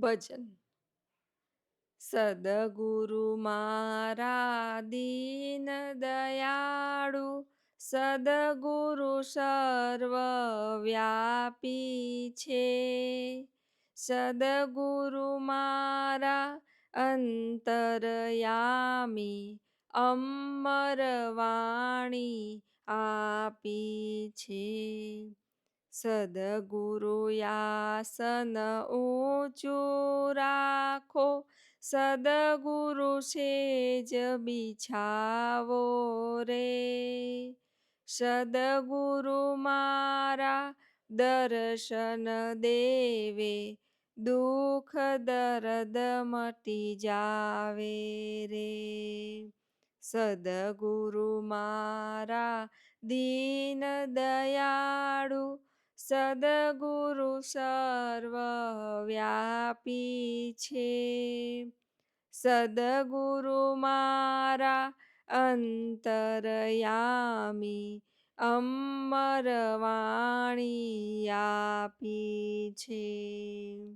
ભજન. સદગુરુ મારા દીન દયાળુ, સદગુરુ સર્વ વ્યાપી છે. સદગુરુ મારા અંતરયામી અમર વાણી આપી છે. સદગુરુ યાસન ઊંચું રાખો, સદગુરુ સેજ બિછાવો રે. સદગુરુ મારા દર્શન દેવે, દુઃખ દર્દ મટી જાવે રે. સદગુરુ મારા દીન દયાળુ સદગુરુ સર્વ વ્યાપી છે. સદગુરુ મારા અંતરયામી અમર વાણી આપી છે.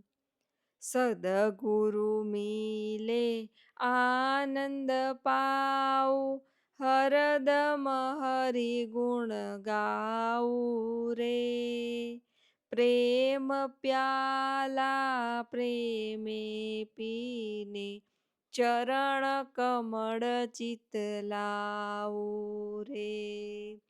સદગુરુ મિલે આનંદ પાઉ હરદમ હરિ ગુણ ગાઉ રે. પ્રેમ પ્યાલા પ્રેમે પીને ચરણ કમળ ચિતલાવું રે.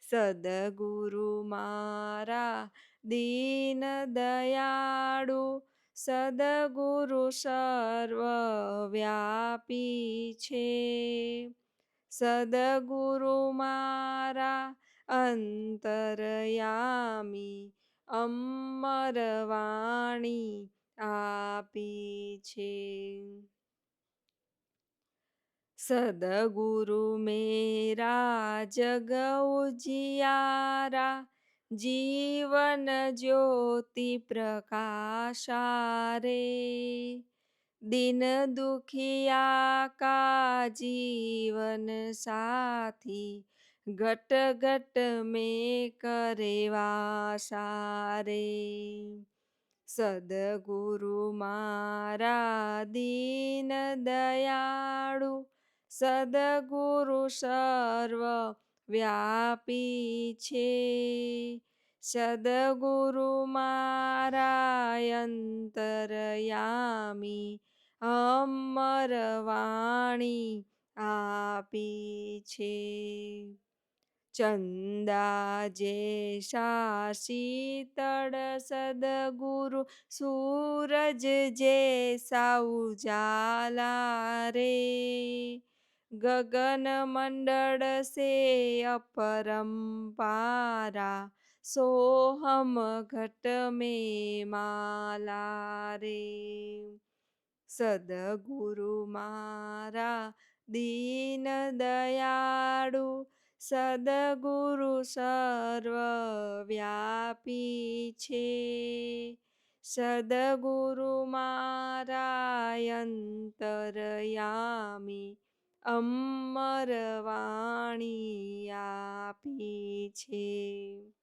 સદગુરુ મારા દીન દયાળુ, સદગુરુ સર્વ વ્યાપી છે. સદગુરુ મારા અંતરયામી અમરવાણી આપી છે સદગુરુ મેરા જગ ઉજિયારા જીવન જ્યોતિ પ્રકાશા રે દિન દુખિયા કા જીવન સાથી ઘટ ઘટ મેં કરેવા સારે સદગુરુ મારા દીન દયાળુ સદગુરુ સર્વ વ્યાપી છે સદગુરુ સદગુરુમારાયંતરયામી અમરવાણી આપી છે ચંદા જે શાશીતળ સદગુરુ સૂરજ જે સાઉજાલા રે ગગન મંડળ સે અપરંપારા સોહમ ઘટ મે માલા રે સદગુરુ મારા દીન દયાળુ સદગુરુ સર્વ વ્યાપી છે સદગુરુ મારાયંતરયામી અમરવાણી આપી છે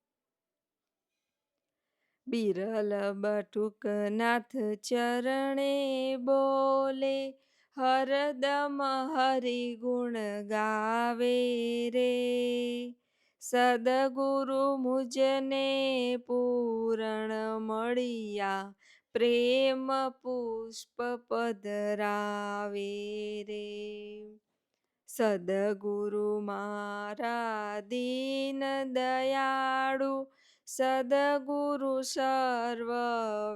બિરલ બટુકનાથ ચરણે બોલે હરદમ હરિ ગુણ ગાવે રે. સદગુરુ મુજને પૂરણ મળ્યા, પ્રેમ પુષ્પ પધરાવે રે. સદગુરુ મારા દીન દયાળુ સદગુરુ સર્વ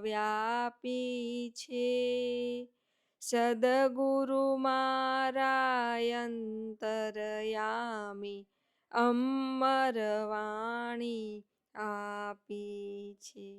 વ્યાપી છે સદગુરુ મારા અંતરયામી અમર વાણી આપી છે